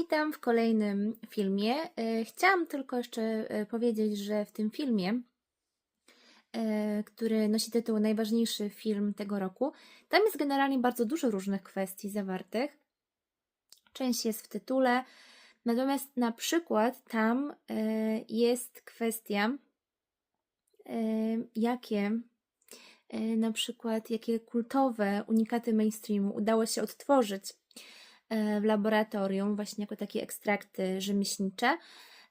Witam w kolejnym filmie. E, Chciałam tylko jeszcze e, powiedzieć, że w tym filmie, e, który nosi tytuł Najważniejszy film tego roku, tam jest generalnie bardzo dużo różnych kwestii zawartych. Część jest w tytule, natomiast na przykład tam jest kwestia, jakie na przykład jakie kultowe unikaty mainstreamu udało się odtworzyć w laboratorium, właśnie jako takie ekstrakty rzemieślnicze.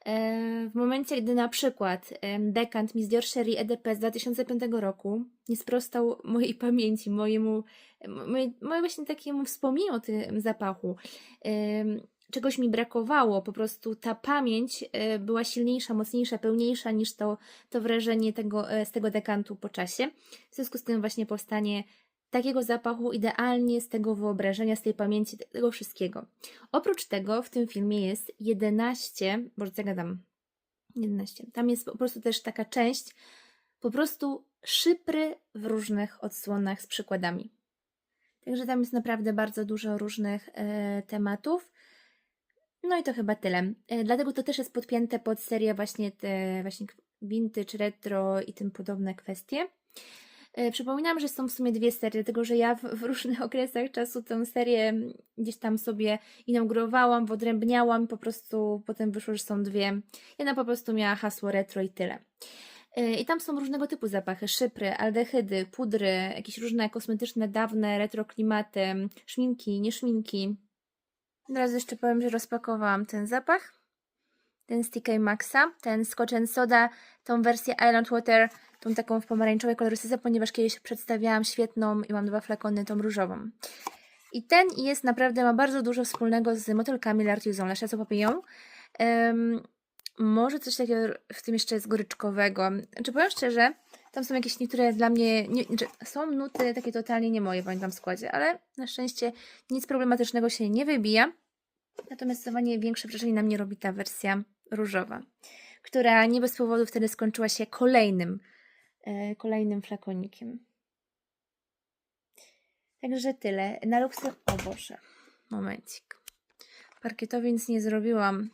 E, W momencie, gdy na przykład dekant Miss Dior Sherry EDP z 2005 roku nie sprostał mojej pamięci, mojemu, mojej, mojej właśnie takiemu wspomnieniu o tym zapachu, czegoś mi brakowało, po prostu ta pamięć e, była silniejsza, mocniejsza, pełniejsza niż to, to wrażenie tego, e, z tego dekantu po czasie. W związku z tym właśnie powstanie takiego zapachu idealnie z tego wyobrażenia, z tej pamięci, tego wszystkiego. Oprócz tego w tym filmie jest 11, może zagadam, 11. Tam jest po prostu też taka część, po prostu szypry w różnych odsłonach z przykładami. Także tam jest naprawdę bardzo dużo różnych e, tematów. No i to chyba tyle. E, dlatego to też jest podpięte pod serię właśnie te właśnie vintage, retro i tym podobne kwestie. E, Przypominam, że są w sumie dwie serie, dlatego że ja w, w różnych okresach czasu tę serię gdzieś tam sobie inaugurowałam, wyodrębniałam, po prostu potem wyszło, że są dwie. Jedna po prostu miała hasło retro i tyle. E, I tam są różnego typu zapachy, szypry, aldehydy, pudry, jakieś różne kosmetyczne, dawne retro klimaty, szminki, nieszminki. Teraz jeszcze powiem, że rozpakowałam ten zapach, ten z TK Maxa, ten Scotch Soda, tą wersję Island Water, tą taką w pomarańczowej kolorystyce, ponieważ kiedyś przedstawiałam świetną i mam dwa flakony, tą różową. I ten jest naprawdę, ma bardzo dużo wspólnego z motylkami L'Artisan, La Chasse Papillon. Em, może coś takiego w tym jeszcze jest goryczkowego. Znaczy powiem szczerze, tam są jakieś niektóre dla mnie, nie, znaczy są nuty takie totalnie nie moje, pamiętam w składzie, ale na szczęście nic problematycznego się nie wybija. Natomiast zdecydowanie większe wrażenie na mnie robi ta wersja różowa, która nie bez powodu wtedy skończyła się kolejnym, kolejnym flakonikiem. Także tyle. Na luksy... O Boże, momencik. Parkietowi nic nie zrobiłam.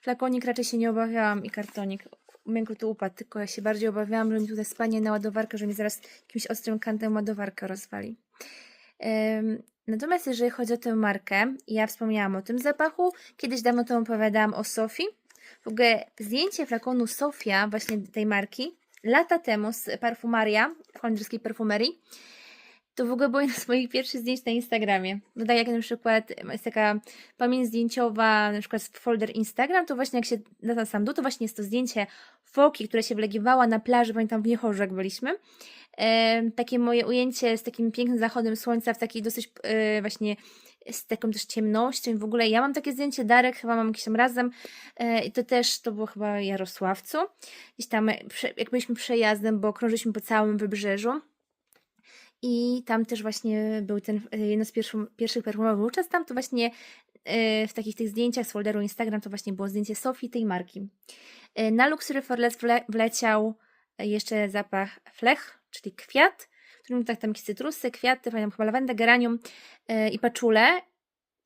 Flakonik raczej się nie obawiałam i kartonik. Miękko tu upadł, tylko ja się bardziej obawiałam, że mi tutaj spadnie na ładowarkę, że mi zaraz jakimś ostrym kantem ładowarkę rozwali. Em, Natomiast jeżeli chodzi o tę markę, ja wspomniałam o tym zapachu, kiedyś dawno temu opowiadałam o Sofii. W ogóle zdjęcie flakonu Sofia, właśnie tej marki, lata temu z Parfumaria, holenderskiej perfumerii, to w ogóle było jedno z moich pierwszych zdjęć na Instagramie. No tak jak na przykład jest taka pamięć zdjęciowa, na przykład folder Instagram, to właśnie jak się lata sam dół, to właśnie jest to zdjęcie foki, która się wlegiwała na plaży, pamiętam w Niechorzu jak byliśmy. E, takie moje ujęcie z takim pięknym zachodem słońca w takiej dosyć e, właśnie z taką też ciemnością i w ogóle ja mam takie zdjęcie, Darek chyba mam jakieś tam razem e, i to też, to było chyba Jarosławcu, gdzieś tam e, jak byliśmy przejazdem, bo krążyliśmy po całym wybrzeżu. I tam też właśnie był ten, e, jedno z pierwszych, pierwszych perfumowych wówczas, tam to właśnie w takich tych zdjęciach z folderu Instagram to właśnie było zdjęcie Sofii, tej marki. Na Luxury for Less wle, wleciał jeszcze zapach flech, czyli kwiat, którym tak tam jakieś cytrusy, kwiaty, pamiętam chyba lawendę, geranium e, i paczule.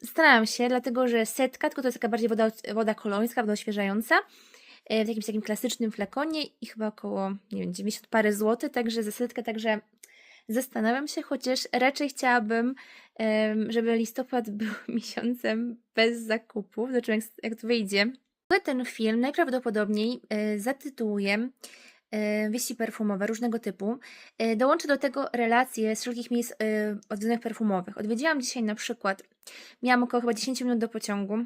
Zastanawiam się, dlatego że setka, tylko to jest taka bardziej woda, woda kolońska, woda odświeżająca, e, w jakimś takim klasycznym flakonie i chyba około, nie wiem, 90 parę złotych, także za setkę, także zastanawiam się, chociaż raczej chciałabym, żeby listopad był miesiącem bez zakupów, znaczy jak, jak to wyjdzie. Ten film najprawdopodobniej e, zatytułuję wieści perfumowe różnego typu. E, Dołączę do tego relacje z wszelkich miejsc e, odwiedzonych perfumowych. Odwiedziłam dzisiaj na przykład, miałam około chyba 10 minut do pociągu,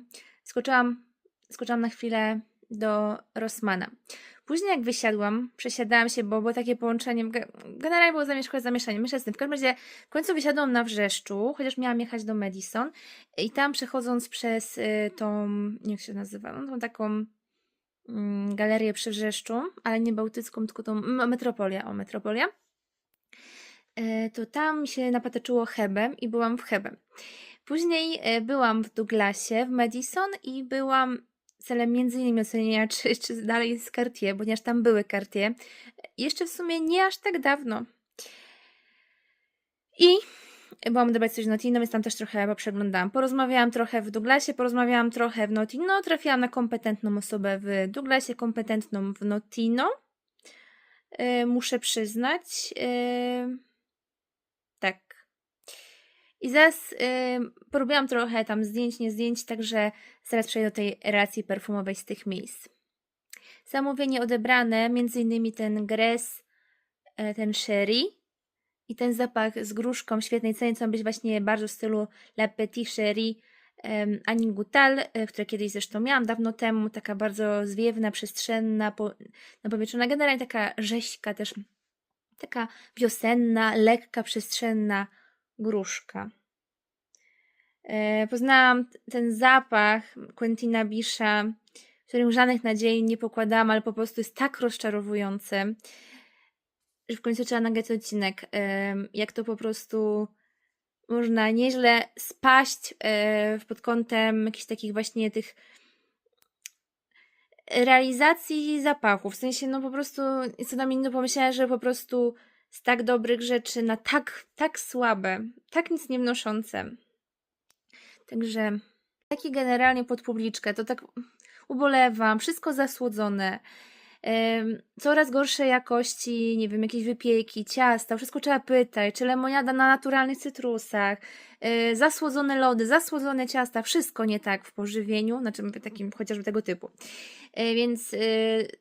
skoczyłam, skoczyłam na chwilę do Rossmana. Później jak wysiadłam, przesiadałam się, bo było takie połączenie, ge- generalnie było zamieszkałe zamieszanie, myślę z tym. W każdym razie w końcu wysiadłam na Wrzeszczu, chociaż miałam jechać do Madison i tam przechodząc przez tą, jak się nazywa, no, tą taką galerię przy Wrzeszczu, ale nie bałtycką, tylko tą m- metropolia, o metropolia, e, to tam się napatoczyło Hebem i byłam w Hebem. Później e, byłam w Douglasie, w Madison i byłam celem między innymi ocenienia, czy, czy dalej jest Cartier, ponieważ tam były Cartier. Jeszcze w sumie nie aż tak dawno. I byłam odebrać coś w Notino, więc tam też trochę poprzeglądałam. Porozmawiałam trochę w Douglasie, porozmawiałam trochę w Notino, trafiłam na kompetentną osobę w Douglasie, kompetentną w Notino. Yy, muszę przyznać. Yy, tak. I zaraz yy, porobiłam trochę tam zdjęć, nie zdjęć, także zaraz przejdę do tej relacji perfumowej z tych miejsc. Zamówienie odebrane, między innymi ten Gres, ten Sherry i ten zapach z gruszką świetnej cenie, co ma być właśnie bardzo w stylu La Petite Sherry um, Ani Gutal, e, które kiedyś zresztą miałam dawno temu, taka bardzo zwiewna, przestrzenna, po, napowietrzona, generalnie taka rzeźka też, taka wiosenna, lekka, przestrzenna gruszka. E, poznałam ten zapach Quentina Bisha, w którym żadnych nadziei nie pokładałam, ale po prostu jest tak rozczarowujący, że w końcu trzeba nagrać odcinek, jak to po prostu można nieźle spaść e, pod kątem jakichś takich właśnie tych realizacji zapachów. W sensie, no po prostu, co na mnie pomyślała, że po prostu z tak dobrych rzeczy na tak, tak słabe, tak nic nie wnoszące. Także taki generalnie pod publiczkę, to tak ubolewam, wszystko zasłodzone. Coraz gorszej jakości, nie wiem, jakieś wypieki, ciasta, wszystko trzeba pytać, czy lemoniada na naturalnych cytrusach, e, zasłodzone lody, zasłodzone ciasta, wszystko nie tak w pożywieniu, znaczy takim chociażby tego typu. E, więc e,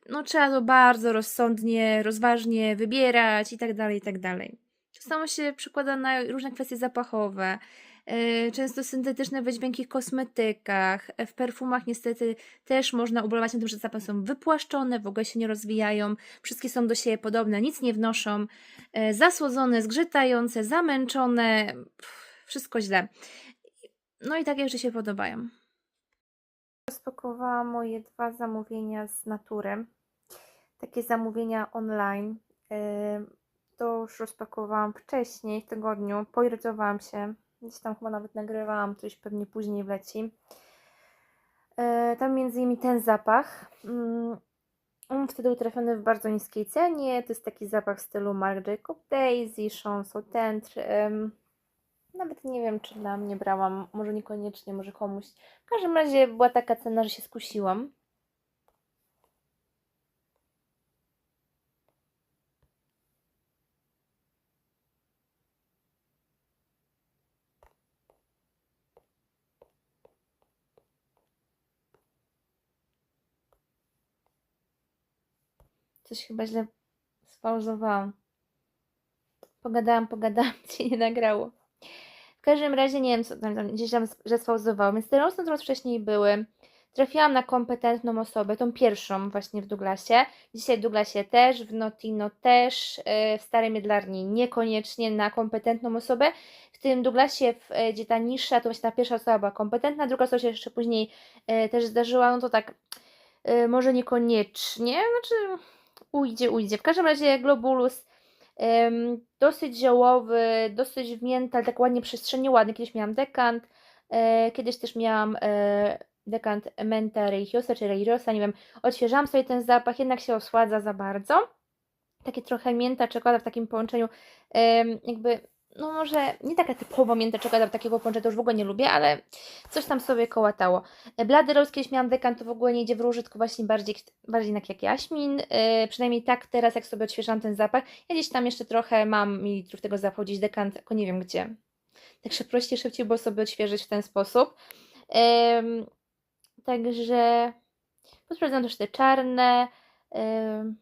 no trzeba to bardzo rozsądnie, rozważnie wybierać i tak dalej, i tak dalej. To samo się przekłada na różne kwestie zapachowe. E, Często syntetyczne wydźwięki w kosmetykach, e, w perfumach niestety też można ubolewać nad tym, że zapachy są wypłaszczone, w ogóle się nie rozwijają, wszystkie są do siebie podobne, nic nie wnoszą, e, zasłodzone, zgrzytające, zamęczone, wszystko źle. No i takie rzeczy się podobają. Rozpakowałam moje dwa zamówienia z natury. Takie zamówienia online. To już rozpakowałam wcześniej, w tygodniu. Poirytowałam się. Gdzieś tam chyba nawet nagrywałam, coś pewnie później wleci. E, Tam między innymi ten zapach. Mm, On wtedy był trafiony w bardzo niskiej cenie. To jest taki zapach w stylu Marc Jacob Daisy, Chanson Tentre. Em, Nawet nie wiem, czy dla mnie brałam, może niekoniecznie, może komuś. W każdym razie była taka cena, że się skusiłam. Coś chyba źle spauzowałam. Pogadałam, pogadałam, ci nie nagrało. W każdym razie nie wiem, co tam, tam gdzieś tam, że spauzowało. Więc te rosy, które wcześniej były, trafiłam na kompetentną osobę, tą pierwszą właśnie w Douglasie. Dzisiaj w Douglasie też, w Notino też, yy, w Starej Miedlarni niekoniecznie na kompetentną osobę. W tym Douglasie, yy, gdzie ta nisza, to właśnie ta pierwsza osoba była kompetentna, druga osoba się jeszcze później yy, też zdarzyła, no to tak może niekoniecznie, znaczy ujdzie, ujdzie. W każdym razie Globulus dosyć ziołowy, dosyć w mental, tak ładnie przestrzennie ładny. Kiedyś miałam dekant, e, kiedyś też miałam e, dekant Menta Religiosa czy Religiosa, nie wiem, odświeżałam sobie ten zapach, jednak się osładza za bardzo. Takie trochę mięta, czekolada w takim połączeniu, jakby, no może nie taka typowo mięta czekolada, takiego połączenia to już w ogóle nie lubię, ale coś tam sobie kołatało. Blady Rose kiedyś miałam dekant, to w ogóle nie idzie w róży, tylko właśnie bardziej, bardziej jak jaśmin. Yy, przynajmniej tak teraz, jak sobie odświeżam ten zapach. Ja gdzieś tam jeszcze trochę mam mililitrów tego zapachu, gdzieś dekant, tylko nie wiem gdzie. Także prościej, szybciej było sobie odświeżyć w ten sposób. Także posprawdzam też te czarne. Ym,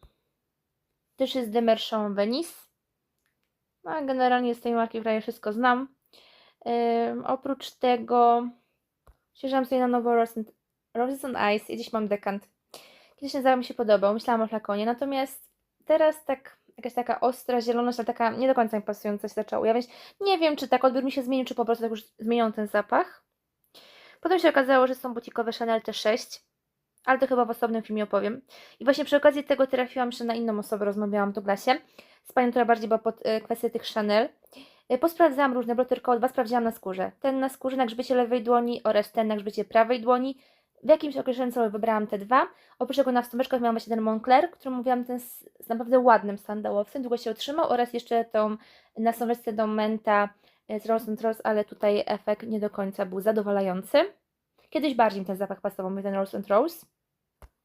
też jest Demerchon Venice. No, a generalnie z tej marki prawie wszystko znam. Ym, oprócz tego Świeżam sobie na nowo Roses on Ice i dziś mam dekant. Kiedyś ten mi się podobał, myślałam o flakonie, natomiast teraz tak jakaś taka ostra zieloność, ale taka nie do końca mi pasująca się zaczęła ujawniać. Nie wiem, czy tak odbiór mi się zmienił, czy po prostu tak już zmienią ten zapach. Potem się okazało, że są butikowe Chanel T6, ale to chyba w osobnym filmie opowiem. I właśnie przy okazji tego trafiłam jeszcze na inną osobę, rozmawiałam w Douglasie, z panią, która bardziej była pod kwestię tych Chanel. Y, Posprawdzałam różne, bo tylko dwa sprawdziłam na skórze. Ten na skórze na grzbiecie lewej dłoni oraz ten na grzbiecie prawej dłoni. W jakimś określonym celu wybrałam te dwa. Oprócz tego na wstąpeczkach miałam właśnie ten Moncler, który mówiłam ten z, z naprawdę ładnym sandałowcem, długo się utrzymał oraz jeszcze tą na wstąpeczce do Menta e, z Rose Rose, ale tutaj efekt nie do końca był zadowalający. Kiedyś bardziej mi ten zapach pasował mi ten Rose Rose.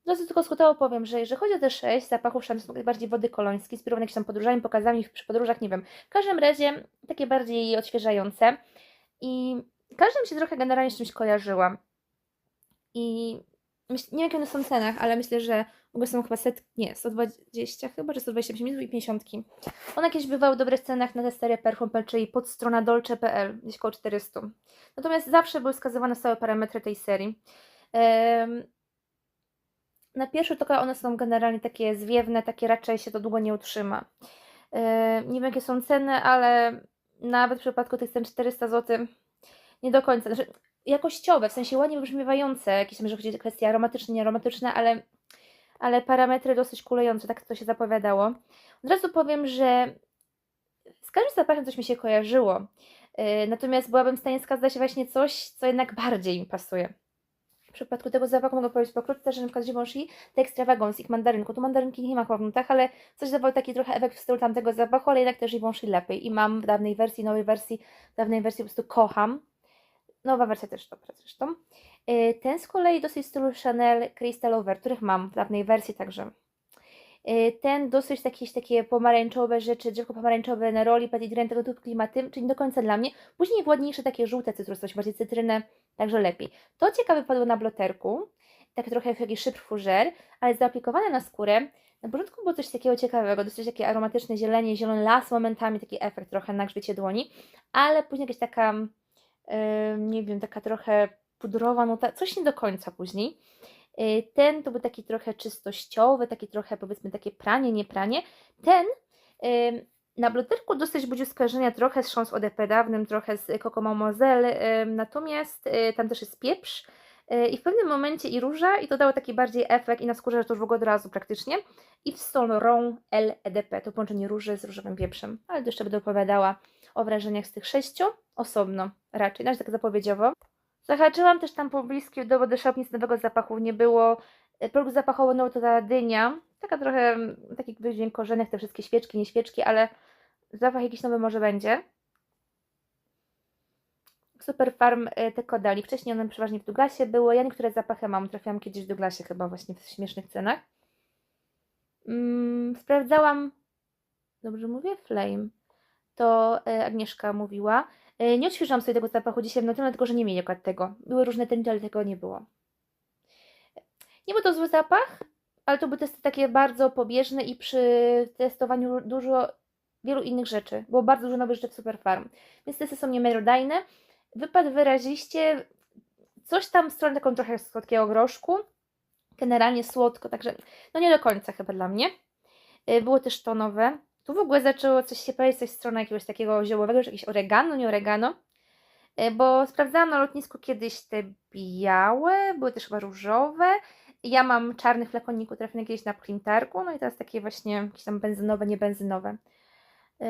Drodzy, tylko skrótowo powiem, że jeżeli chodzi o te sześć zapachów szans bardziej wody kolońskiej, inspirowane jakimiś tam podróżami, pokazami przy podróżach, nie wiem. W każdym razie takie bardziej odświeżające. I każda mi się trochę generalnie z czymś kojarzyła. I myśl, nie wiem, jakie one są w cenach, ale myślę, że w ogóle są chyba set, nie, 120 chyba, czy 125 minut i 50. One jakieś bywały w dobrych cenach na testerę Perhumpel, czyli podstrona dolce.pl, gdzieś około 400. Natomiast zawsze były wskazywane stałe parametry tej serii. Em, na pierwszy rzut oka one są generalnie takie zwiewne, takie raczej się to długo nie utrzyma. E, nie wiem jakie są ceny, ale nawet w przypadku tych cen 400 zł nie do końca. Znaczy, jakościowe, w sensie ładnie wybrzmiewające, jakieś tam, że chodzi o kwestie aromatyczne, niearomatyczne, ale, ale parametry dosyć kulejące, tak to się zapowiadało. Od razu powiem, że z każdym zapachem coś mi się kojarzyło, Yy, natomiast byłabym w stanie wskazać właśnie coś, co jednak bardziej mi pasuje. W przypadku tego zapachu mogę powiedzieć pokrótce, że na przykład Givenchy te Extravagance ich mandarynku, tu mandarynki nie ma chyba w nutach, ale coś dawał taki trochę efekt w stylu tamtego zapachu, ale jednak też Givenchy lepiej i mam w dawnej wersji, nowej wersji, w dawnej wersji po prostu kocham. Nowa wersja też dobra zresztą. Yy, Ten z kolei dosyć w stylu Chanel Crystal Over, których mam w dawnej wersji także. Yy, Ten dosyć jakieś takie pomarańczowe rzeczy, drzewko pomarańczowe, Neroli, Petit Grain, tego typu klimaty, czyli do końca dla mnie. Później ładniejsze takie żółte cytrusowe, bardziej cytrynę, także lepiej. To ciekawe padło na bloterku, tak trochę jak jakiś szyb fougère, ale zaaplikowane na skórę. Na początku było coś takiego ciekawego, dosyć takie aromatyczne zielenie, zielony las, momentami taki efekt trochę na grzbiecie dłoni, ale później jakaś taka yy, nie wiem, taka trochę pudrowa nuta, coś nie do końca później. Yy, Ten to był taki trochę czystościowy, taki trochę powiedzmy takie pranie, nie pranie. Ten yy, na bloterku dosyć budził skojarzenia trochę z Chance ODP dawnym, trochę z Coco Mademoiselle, yy, natomiast tam też jest pieprz i w pewnym momencie i róża i to dało taki bardziej efekt i na skórze to już w ogóle od razu praktycznie. I w Laurent LEDP, to połączenie róży z różowym pieprzem, ale to jeszcze będę opowiadała o wrażeniach z tych sześciu osobno raczej, znaczy tak zapowiedziowo. Zahaczyłam też tam pobliskie do Body Shop, nic nowego zapachu nie było. E, Produkt zapachowy no to ta dynia, taka trochę, mm, taki wydźwięk korzenek, te wszystkie świeczki, nie świeczki, ale zapach jakiś nowy może będzie. Super Farm e, te kodali. Wcześniej one przeważnie w Douglasie były. Ja niektóre zapachy mam. Trafiłam kiedyś w Douglasie chyba właśnie w śmiesznych cenach. Mm, sprawdzałam, dobrze mówię? Flame. To e, Agnieszka mówiła. E, Nie odświeżyłam sobie tego zapachu dzisiaj w nocy, dlatego że nie mieli akurat tego. Były różne tenty, ale tego nie było. Nie był to zły zapach, ale to były testy takie bardzo pobieżne i przy testowaniu dużo, wielu innych rzeczy. Było bardzo dużo nowych rzeczy w Superfarm. Więc testy są niemiarodajne. Wypadł wyraziście coś tam w stronę taką trochę słodkiego groszku. Generalnie słodko, także no nie do końca chyba dla mnie. Y, Było też tonowe. Tu w ogóle zaczęło coś się pojawić, coś w stronę jakiegoś takiego ziołowego, czy jakieś oregano, nie oregano. Y, Bo sprawdzałam na lotnisku kiedyś te białe, były też chyba różowe. Ja mam czarny flakonik trafiony kiedyś na printarku, no i teraz takie właśnie jakieś tam benzynowe, niebenzynowe. Yy,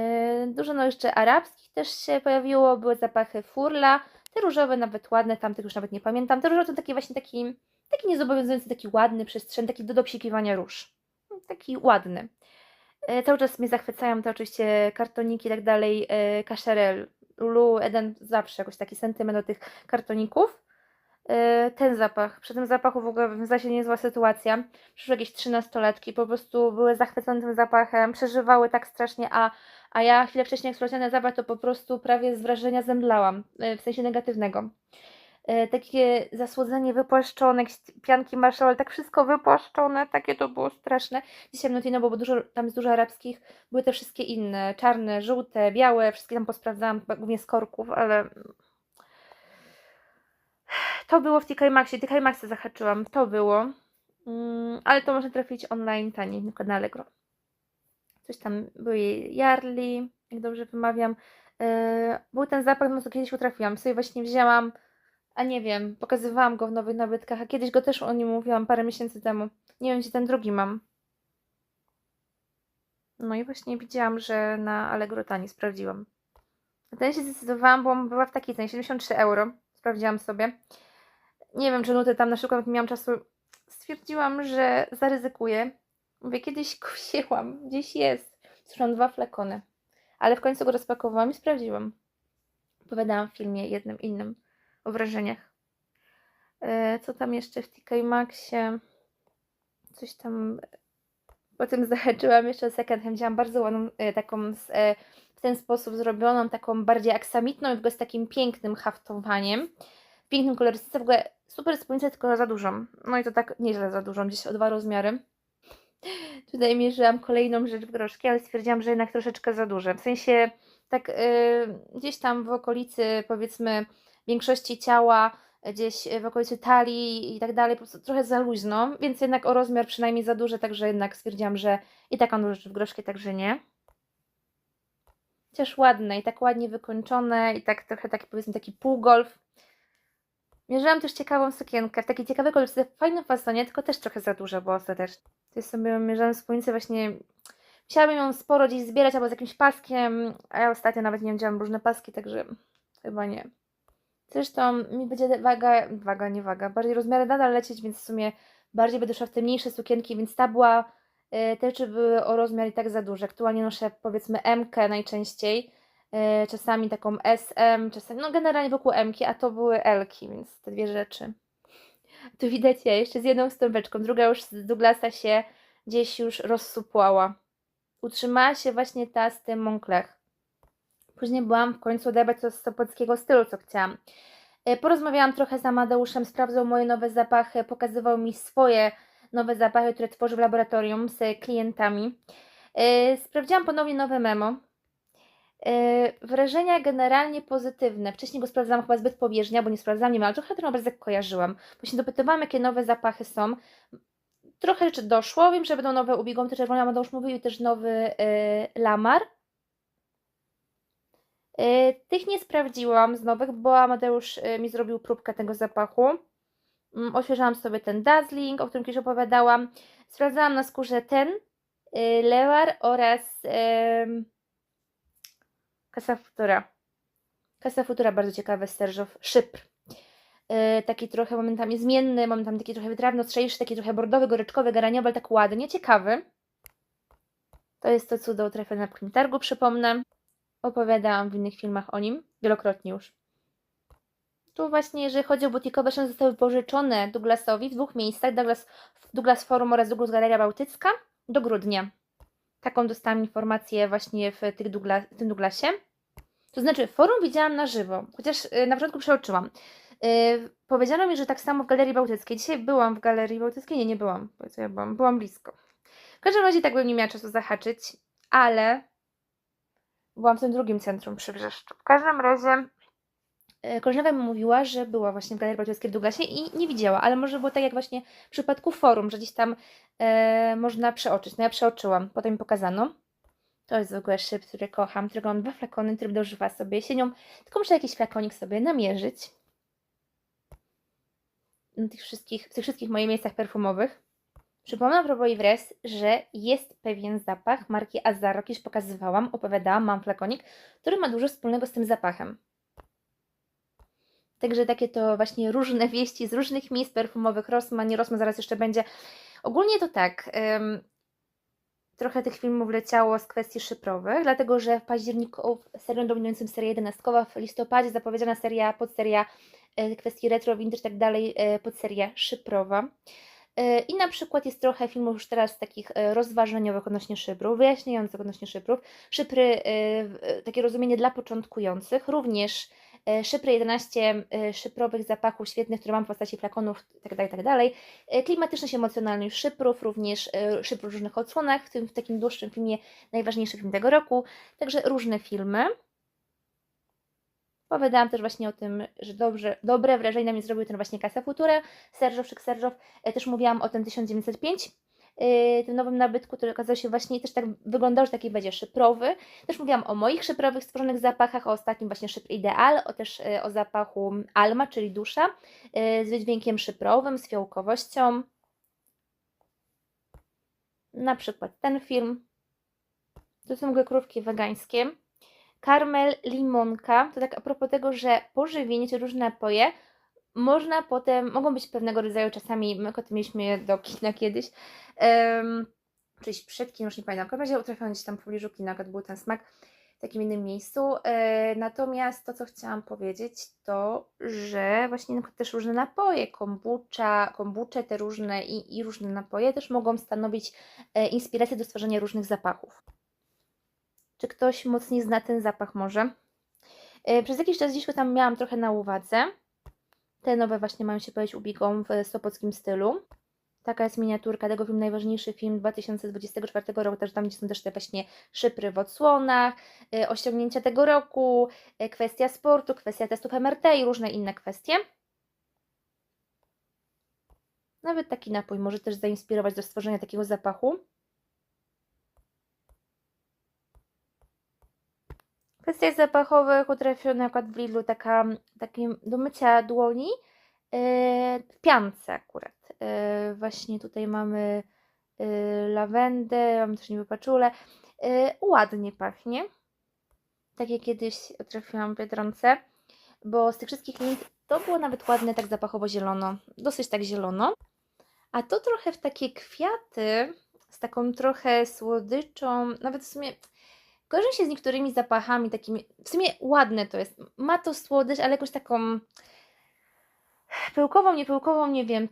Dużo no jeszcze arabskich też się pojawiło, były zapachy furla, te różowe nawet ładne, tamtych już nawet nie pamiętam. Te różowe to taki właśnie taki, taki niezobowiązujący, taki ładny, przestrzenny, taki do dopsikiwania róż. Taki ładny. Yy, Cały czas mnie zachwycają te oczywiście kartoniki i tak dalej, yy, Cacharel, Lulu, Eden, zawsze jakoś taki sentyment do tych kartoników. Yy, Ten zapach, przy tym zapachu w ogóle w zasadzie niezła sytuacja. Przyszły jakieś trzynastolatki, po prostu były zachwycone tym zapachem, przeżywały tak strasznie, a a ja chwilę wcześniej jak sprawdziłam ten zapach, to po prostu prawie z wrażenia zemdlałam, w sensie negatywnego. Y, Takie zasłodzenie wypłaszczone, pianki marszałe, tak wszystko wypłaszczone, takie to było straszne. Dzisiaj no no, bo dużo, tam jest dużo arabskich, były te wszystkie inne, czarne, żółte, białe, wszystkie tam posprawdzałam, głównie z korków, ale... To było w TK Maxie, TK Maxie zahaczyłam, to było. Mm, ale to można trafić online taniej, na przykład na Allegro coś tam były Jarli, jak dobrze wymawiam. Yy, był ten zapach, no to kiedyś utrafiłam. Sobie właśnie wzięłam, a nie wiem, pokazywałam go w nowych nabytkach, a kiedyś go też o nim mówiłam parę miesięcy temu. Nie wiem, gdzie ten drugi mam. No i właśnie widziałam, że na Allegro taniej sprawdziłam. Ten się zdecydowałam, bo była w takiej cenie, 73 euro. Sprawdziłam sobie. Nie wiem, czy nuty tam na przykład nie miałam czasu. Stwierdziłam, że zaryzykuję Mówię, kiedyś go gdzieś jest. Są dwa flakony. Ale w końcu go rozpakowałam i sprawdziłam. Opowiadałam w filmie jednym innym o wrażeniach. E, co tam jeszcze w TK Maxie? Coś tam. Potem zahaczyłam jeszcze second hand. Wzięłam bardzo ładną e, taką z, e, w ten sposób zrobioną, taką bardziej aksamitną i w ogóle z takim pięknym haftowaniem. W pięknym kolorystyce. W ogóle super spódnicę, tylko za dużą. No i to tak nieźle za dużą, gdzieś o dwa rozmiary. Tutaj mierzyłam kolejną rzecz w groszki, ale stwierdziłam, że jednak troszeczkę za duże. W sensie tak gdzieś tam w okolicy powiedzmy większości ciała, gdzieś w okolicy talii i tak dalej, po prostu trochę za luźno, więc jednak o rozmiar przynajmniej za duże, także jednak stwierdziłam, że i tak mam rzeczy w groszki, także nie. Chociaż ładne i tak ładnie wykończone i tak trochę taki powiedzmy taki półgolf. Mierzyłam też ciekawą sukienkę, w takiej ciekawej kolorze, w fajnym fasonie, tylko też trochę za duża była ostatecznie. To jest sobie mierzyłam spódnicę właśnie, chciałabym ją sporo gdzieś zbierać albo z jakimś paskiem, a ja ostatnio nawet nie wzięłam różne paski, także chyba nie. Zresztą mi będzie waga, waga, nie waga, bardziej rozmiary nadal lecieć, więc w sumie bardziej będę szła w te mniejsze sukienki, więc ta była, te czy były o rozmiar i tak za duże. Aktualnie noszę powiedzmy M najczęściej, y, czasami taką SM, czasami, no generalnie wokół M, a to były L, więc te dwie rzeczy. Tu widać ja jeszcze z jedną stąpeczką, druga już z Douglasa się gdzieś już rozsupłała. Utrzymała się właśnie ta z tym Moncler. Później byłam w końcu odebrać to z sopockiego stylu, co chciałam. E, Porozmawiałam trochę z Amadeuszem, sprawdzał moje nowe zapachy, pokazywał mi swoje nowe zapachy, które tworzy w laboratorium z klientami. E, Sprawdziłam ponownie nowe memo. E, Wrażenia generalnie pozytywne. Wcześniej go sprawdzałam chyba zbyt pobieżnie, bo nie sprawdzałam, nie ma, ale trochę ten obrazek kojarzyłam. Właśnie dopytywałam, jakie nowe zapachy są. Trochę rzeczy doszło. Wiem, że będą nowe ubigą, te czerwone Amadeusz mówił i też nowy Lamar. E, Tych nie sprawdziłam z nowych, bo Amadeusz e, mi zrobił próbkę tego zapachu. Mm, Oświeżałam sobie ten Dazzling, o którym kiedyś opowiadałam. Sprawdzałam na skórze ten e, Lewar oraz Casa Futura. Casa Futura bardzo ciekawy, Serżow Szypr. Taki trochę momentami zmienny, momentami taki trochę wytrawny, ostrzejszy, taki trochę bordowy, goryczkowy, geraniowy, ale tak ładnie, ciekawy. To jest to cudo trafione na Targu, przypomnę. Opowiadałam w innych filmach o nim, wielokrotnie już. Tu właśnie, jeżeli chodzi o butikowe, szanse zostały pożyczone Douglasowi w dwóch miejscach, Douglas, Douglas Forum oraz Douglas Galeria Bałtycka, do grudnia. Taką dostałam informację właśnie w, tych Dougla, w tym Douglasie. To znaczy, forum widziałam na żywo, chociaż y, na początku przeoczyłam. Yy, powiedziano mi, że tak samo w Galerii Bałtyckiej. Dzisiaj byłam w Galerii Bałtyckiej, nie, nie byłam, bo ja byłam, byłam blisko. W każdym razie tak bym nie miała czasu zahaczyć, ale byłam w tym drugim centrum przy. W każdym razie e, koleżanka mi mówiła, że była właśnie w Galerii Bałtyckiej w Douglasie i nie widziała, ale może było tak jak właśnie w przypadku forum, że gdzieś tam e, można przeoczyć. No ja przeoczyłam, potem mi pokazano. To jest w ogóle szyb, który kocham, którego mam dwa flakony, który używała sobie jesienią. Tylko muszę jakiś flakonik sobie namierzyć. Na tych wszystkich, w tych wszystkich moich miejscach perfumowych. Przypomnę propos Ivres, że jest pewien zapach marki Azaro, już pokazywałam, opowiadałam, mam flakonik, który ma dużo wspólnego z tym zapachem. Także takie to właśnie różne wieści z różnych miejsc perfumowych. Rosma, nie Rosma, zaraz jeszcze będzie. Ogólnie to tak. ym, trochę tych filmów leciało z kwestii szyprowych, dlatego że w październiku serią dominującym seria 11, w listopadzie zapowiedziana seria, podseria e, kwestii retro, vintage i tak dalej, e, podseria szyprowa. E, I na przykład jest trochę filmów już teraz takich e, rozważeniowych odnośnie szybrów, wyjaśniających odnośnie szybrów. Szybry, e, takie rozumienie dla początkujących, również Szypry 11 e, szyprowych zapachów świetnych, które mam w postaci flakonów itd., itd. E, Klimatyczność emocjonalność szyprów, również szypr w różnych odsłonach, w tym w takim dłuższym filmie, najważniejszy film tego roku. Także różne filmy. Powiedziałam też właśnie o tym, że dobrze, dobre wrażenie na mnie zrobił ten właśnie Casa Futura, Serżow, Szyk Serżow. Też mówiłam o tym 1905, yy, tym nowym nabytku, który okazał się właśnie też tak wyglądał, że taki będzie szyprowy. Też mówiłam o moich szyprowych stworzonych zapachach, o ostatnim właśnie szypr Ideal, o też yy, o zapachu Alma, czyli dusza, yy, z wydźwiękiem szyprowym, z fiołkowością. Na przykład ten film. To są krówki wegańskie. Karmel, limonka, to tak a propos tego, że pożywienie czy różne napoje można potem, mogą być pewnego rodzaju czasami, my o tym mieliśmy do kina kiedyś, um, czyś przed kinem, już nie pamiętam, w każdym razie gdzieś tam w pobliżu kina, był ten smak. w takim innym miejscu. E, natomiast to, co chciałam powiedzieć, to, że właśnie na też różne napoje, kombucha, kombucze, te różne i, i różne napoje też mogą stanowić e, inspirację do stworzenia różnych zapachów. Czy ktoś mocniej zna ten zapach może? E, przez jakiś czas gdzieś go tam miałam trochę na uwadze. Te nowe właśnie mają się pojawić ubigą w stopockim stylu. Taka jest miniaturka tego filmu, najważniejszy film 2024 roku, też tam gdzie są też te właśnie szypry w odsłonach, y, osiągnięcia tego roku, y, kwestia sportu, kwestia testów MRT i różne inne kwestie. Nawet taki napój może też zainspirować do stworzenia takiego zapachu. Kwestiach zapachowych utrafiona na przykład w Lidlu taka, takie do mycia dłoni yy, w piance akurat. Yy, właśnie tutaj mamy yy, lawendę, mamy też niby paczulę. Yy, ładnie pachnie. Tak jak kiedyś trafiłam w Biedronce, bo z tych wszystkich lin to było nawet ładne, tak zapachowo zielono. Dosyć tak zielono. A to trochę w takie kwiaty, z taką trochę słodyczą, nawet w sumie kojarzy się z niektórymi zapachami takimi, w sumie ładne to jest. Ma to słodycz, ale jakąś taką pyłkową, niepyłkową, nie wiem.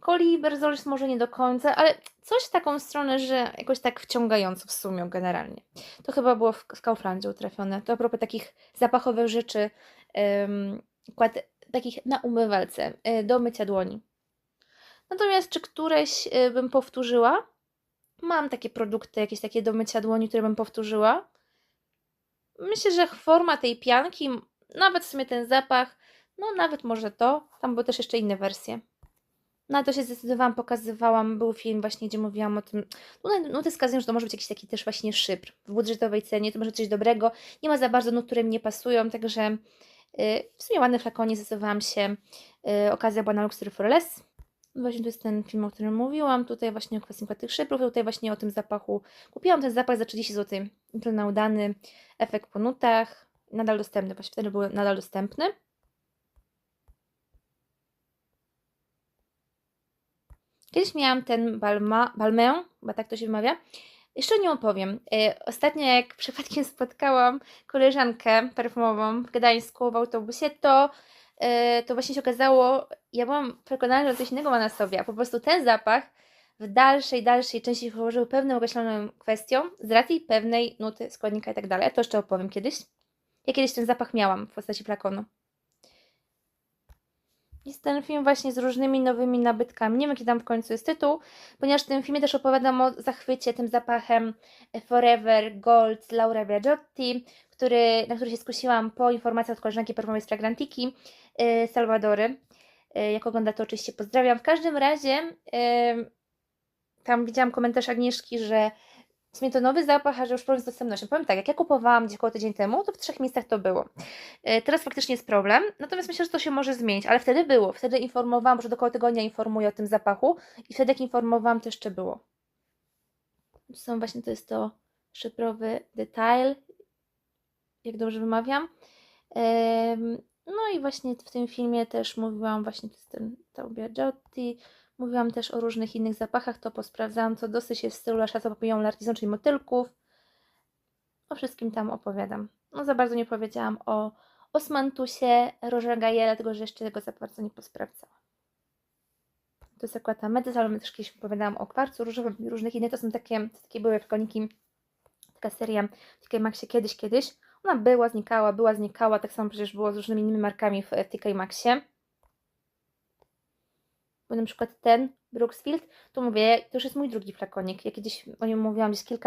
Koliber jest może nie do końca, ale coś w taką stronę, że jakoś tak wciągająco w sumie generalnie. To chyba było w, w Kauflandzie utrafione. To a propos takich zapachowych rzeczy, kład, takich na umywalce, y, do mycia dłoni. Natomiast czy któreś y, bym powtórzyła? Mam takie produkty, jakieś takie do mycia dłoni, które bym powtórzyła. Myślę, że forma tej pianki, nawet w sumie ten zapach, no nawet może to, tam były też jeszcze inne wersje. Na to się zdecydowałam, pokazywałam, był film właśnie, gdzie mówiłam o tym, no, no to wskazują, że to może być jakiś taki też właśnie szypr w budżetowej cenie, to może coś dobrego, nie ma za bardzo nut, które mi nie pasują, także yy, w sumie ładny flakonie zdecydowałam się, yy, okazja była na Luxury for Less, Właśnie to jest ten film, o którym mówiłam. Tutaj właśnie o kwestii tych szybrów, tutaj właśnie o tym zapachu. Kupiłam ten zapach za 30 zł. To na udany efekt po nutach. Nadal dostępny, właśnie wtedy był nadal dostępny. Kiedyś miałam ten balmę, bo tak to się wymawia. Jeszcze nie opowiem. E, ostatnio jak przypadkiem spotkałam koleżankę perfumową w Gdańsku w autobusie, to to właśnie się okazało, ja byłam przekonana, że coś innego ma na sobie, a po prostu ten zapach w dalszej, dalszej części położył pewną określoną kwestią z racji pewnej nuty, składnika i tak dalej. To jeszcze opowiem kiedyś. Ja kiedyś ten zapach miałam w postaci flakonu. Jest ten film właśnie z różnymi nowymi nabytkami. Nie wiem, jaki tam w końcu jest tytuł, ponieważ w tym filmie też opowiadam o zachwycie tym zapachem Forever Gold Laura Biagiotti, który, na który się skusiłam po informacji od koleżanki perfumowej z Fragrantiki, yy, Salvadory. Yy, jak ogląda to oczywiście pozdrawiam. W każdym razie yy, tam widziałam komentarz Agnieszki, że w sumie to nowy zapach, a że już problem z dostępnością. Powiem tak, jak ja kupowałam gdzieś około tydzień temu, to w trzech miejscach to było. Yy, teraz faktycznie jest problem, natomiast myślę, że to się może zmienić, ale wtedy było. Wtedy informowałam, że do koło tygodnia informuję o tym zapachu i wtedy jak informowałam, to jeszcze było. To są właśnie, to jest to szyprowy detail, jak dobrze wymawiam. No i właśnie w tym filmie też mówiłam właśnie z tym Taubia Jotti, mówiłam też o różnych innych zapachach, to posprawdzałam, co dosyć jest w stylu La Chasse Papillon L'Artisan, czyli motylków. O wszystkim tam opowiadam. No za bardzo nie powiedziałam o Osmantusie, Roger Gaye, dlatego że jeszcze tego za bardzo nie posprawdzałam. To jest akurat ta Medys, ale też kiedyś opowiadałam o kwarcu różowym i różnych innych. To są takie, takie były flakoniki, taka seria w TK Maxie kiedyś, kiedyś. Ona była, znikała, była, znikała, tak samo przecież było z różnymi innymi markami w TK Maxie. Bo na przykład ten Brooksfield, to mówię, to już jest mój drugi flakonik. Ja kiedyś o nim mówiłam gdzieś kilka